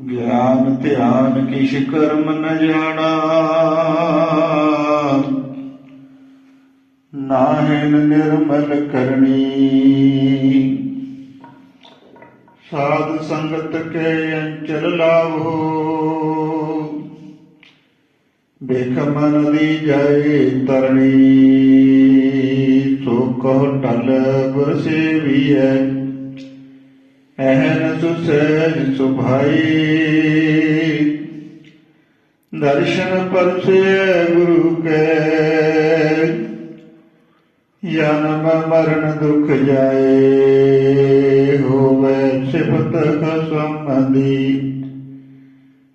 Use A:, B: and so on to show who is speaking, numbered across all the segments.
A: ਗਿਆਨ ਧਿਆਨ ਕਿਛ ਕਰਮ ਨ ਜਾਣਾ। ਨਾਹਿਨ ਨਿਰਮਲ ਕਰਨੀ। ਸਾਧ ਸੰਗਤ ਕੇ ਅੰਚਲ ਲਾਭੋ ਬੇਖ ਮਨ ਦੀ ਜਾਏ ਤਰਣੀ। ਸੋ ਕਹ ਟਲ ਗੁਰ ਸੇਵੀਐ ਐਹਨ ਸੁਸਹਿਜ ਸੁਭਾਈ। ਦਰਸ਼ਨ ਪਰਸੇ ਗੁਰੂ ਕੈ। ਜਨਮ ਮਰਨ ਦੁਖ ਜਾਏ, ਹੋਵੇ ਸਿਫਤ ਖਸਮਦੀ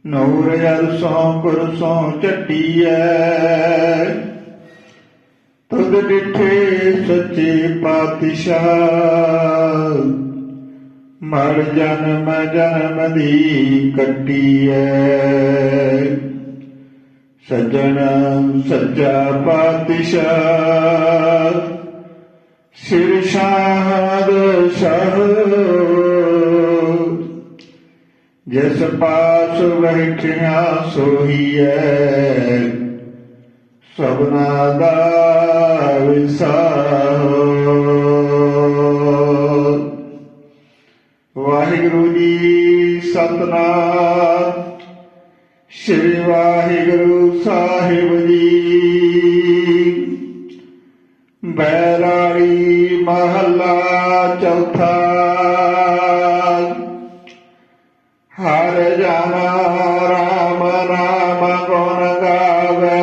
A: ਨੂਰ ਅਰਸੋਂ ਕੁਰਸੋਂ ਚੱਟੀਐ ਤੁਧ ਡਿਠੇ ਸੱਚੇ ਪਾਤਸ਼ਾਹ। ਮਰ ਜਨਮ ਜਨਮ ਦੀ ਕੱਟੀਐ। ਸਜਣ ਸੱਚਾ ਪਾਤਸ਼ਾਹ, ਸਿਰ ਸ਼ਾਹਦ ਸ਼ਾਹ। ਜਿਸ ਪਾਸ ਬੈਠਿਆ ਸੋਹੀਐ, ਸਭਨਾ ਦਾ ਵਿਸਾਰ। ਵਾਹਿਗੁਰੂ ਜੀ ਸਤਨਾਮ। ਸ੍ਰੀ ਵਾਹਿਗੁਰੂ ਸਾਹਿਬ ਜੀ। ਬੈਰਾੜੀ ਮਹੱਲਾ ਚੌਥਾ। ਹਰ ਜਨ ਰਾਮ ਰਾਮ ਗੁਣ ਗਾਵੇ।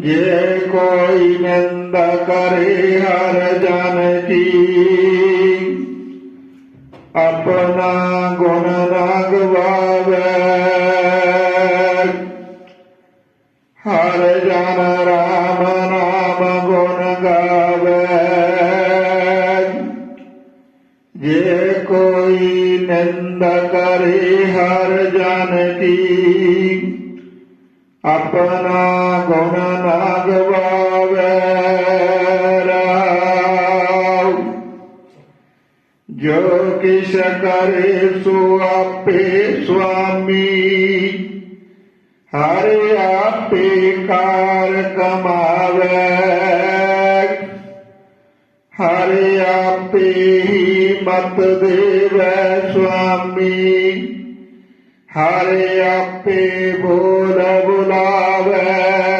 A: ਜੇ ਕੋਈ ਨਿੰਦ ਕਰੇ, ਹਰ ਜਨ ਕੀ ਆਪਣਾ ਗੁਣ ਨਾ ਗਵਾਵੇ ਹਰ ਜਨ ਰਾਮ ਨਾਮ ਗੁਣ ਗਾਵੇ। ਜੇ ਕੋਈ ਨਿੰਦ ਕਰੇ ਹਰ ਜਨ ਕੀ, ਆਪਣਾ ਗੁਣ ਨਾ ਗਵਾਵੇ ਜੋ ਕਿਛ ਕਰੇ ਸੋ ਆਪੇ ਸੁਆਮੀ। ਹਰ ਆਪੇ ਕਾਰ ਕਮਾਵੇ। ਹਰ ਆਪੇ ਹੀ ਮਤ ਦੇਵੈ ਸੁਆਮੀ। ਹਰ ਆਪੇ ਬੋਲ ਬੁਲਾਵੇ।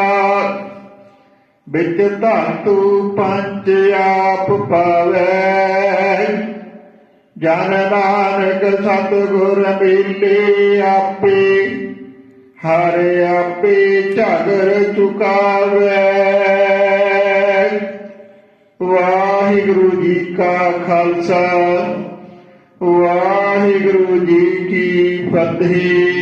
A: ਵਿੱਚ ਧਾਤੂ ਪੰਜ ਆਪ ਪਾਵੇ। ਜਨ ਨਾਨਕ ਸਤਿਗੁਰ ਮਿਲੇ ਆਪੇ, ਹਰ ਆਪੇ ਝਗਰ ਚੁਕਾਵੇ। ਵਾਹਿਗੁਰੂ ਜੀ ਕਾ ਖਾਲਸਾ, ਵਾਹਿਗੁਰੂ ਜੀ ਕੀ ਫਤਿਹ।